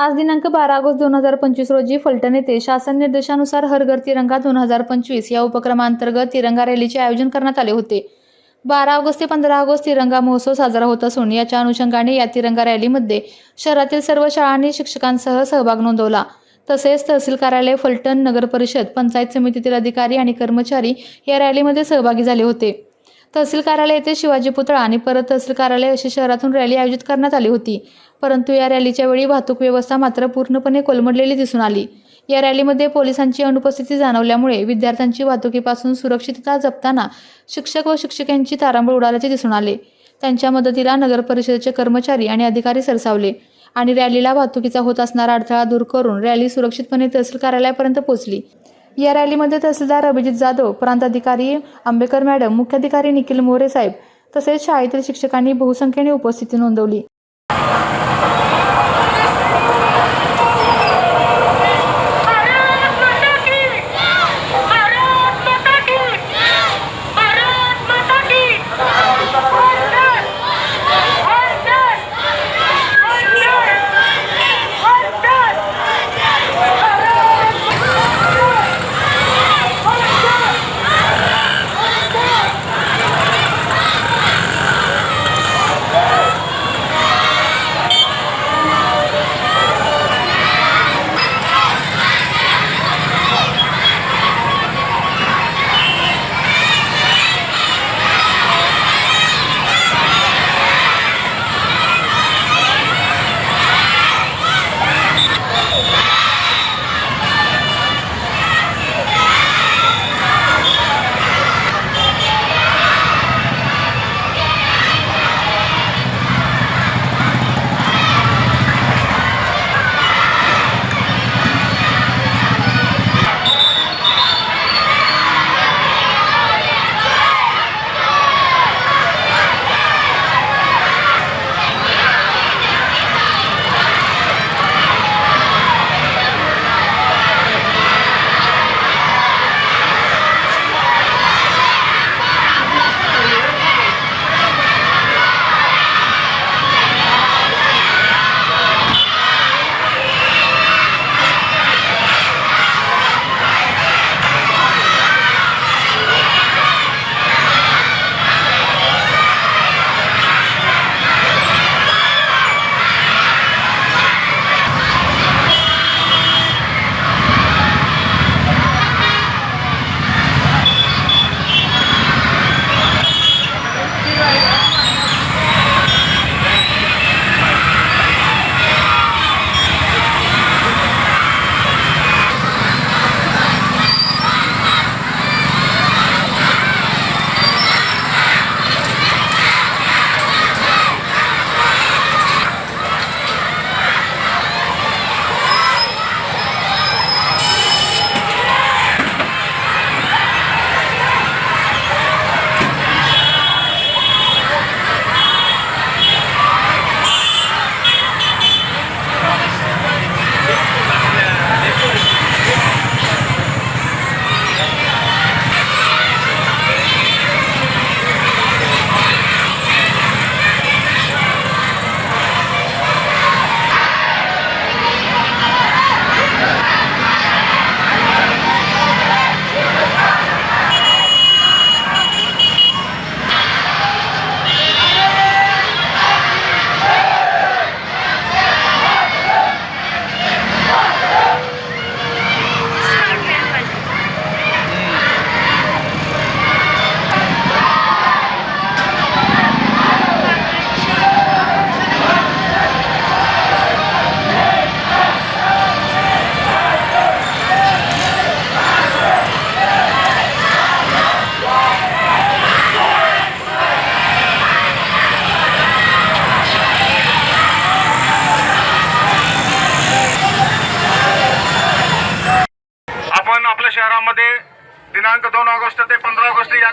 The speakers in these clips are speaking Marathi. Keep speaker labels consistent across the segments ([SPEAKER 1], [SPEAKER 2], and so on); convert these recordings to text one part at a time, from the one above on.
[SPEAKER 1] आज दिनांक बारा ऑगस्ट दोन हजार पंचवीस रोजी फलटण येथे शासन निर्देशानुसार हर घर तिरंगा दोन हजार पंचवीस या उपक्रमांतर्गत तिरंगा रॅलीचे आयोजन करण्यात आले होते. बारा ऑगस्ट ते पंधरा ऑगस्ट तिरंगा महोत्सव साजरा होत असून याच्या अनुषंगाने या तिरंगा रॅलीमध्ये शहरातील सर्व शाळांनी शिक्षकांसह सहभाग नोंदवला. तसेच तहसील कार्यालय फलटण नगर परिषद पंचायत समितीतील अधिकारी आणि कर्मचारी या रॅलीमध्ये सहभागी झाले होते. तहसील कार्यालय येथे शिवाजी पुतळा आणि परत तहसील कार्यालय अशी शहरातून रॅली आयोजित करण्यात आली होती. परंतु या रॅलीच्या वेळी वाहतूक व्यवस्था मात्र पूर्णपणे कोलमडलेली दिसून आली. या रॅलीमध्ये पोलिसांची अनुपस्थिती जाणवल्यामुळे विद्यार्थ्यांची वाहतुकीपासून सुरक्षितता जपताना शिक्षक व शिक्षकांची तारांबळ उडाल्याचे दिसून आले. त्यांच्या मदतीला नगर परिषदेचे कर्मचारी आणि अधिकारी सरसावले आणि रॅलीला वाहतुकीचा होत असणारा अडथळा दूर करून रॅली सुरक्षितपणे तहसील कार्यालयापर्यंत पोहोचली. या रॅलीमध्ये तहसीलदार अभिजित जाधव प्रांताधिकारी आंबेकर मॅडम मुख्याधिकारी निखिल मोरे साहेब तसेच शाळेतील शिक्षकांनी बहुसंख्येने उपस्थिती नोंदवली.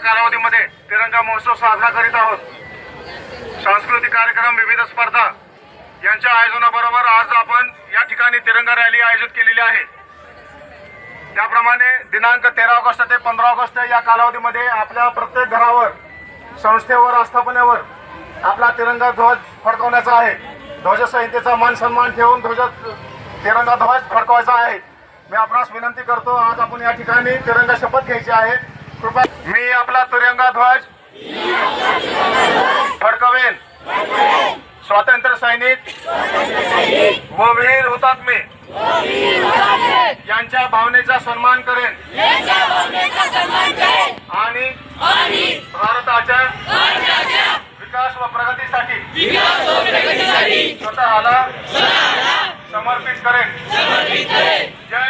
[SPEAKER 2] कालावधीमध्ये तिरंगा महोत्सव साजरा करीत आहोत. सांस्कृतिक कार्यक्रम विविध स्पर्धा यांच्या आयोजनाबरोबर आज आपण या ठिकाणी तिरंगा रॅली आयोजित केलेली आहे. त्याप्रमाणे दिनांक तेरा ऑगस्ट ते पंधरा ऑगस्ट या कालावधीमध्ये आपल्या प्रत्येक घरावर संस्थेवर आस्थापनेवर आपला तिरंगा ध्वज फडकवण्याचा आहे. ध्वजसंहितेचा मान सन्मान ठेवून ध्वज तिरंगा ध्वज फडकवायचा आहे. मी आपणास विनंती करतो आज आपण या ठिकाणी तिरंगा शपथ घ्यायची आहे. मी आपला तिरंगा ध्वज फडकवेन. स्वातंत्र्य सैनिक. व वीर हुतात्मे. यांच्या भावनेचा सन्मान करेन. आणि भारताच्या विकास व प्रगतीसाठी स्वतःला समर्पित करेन. जय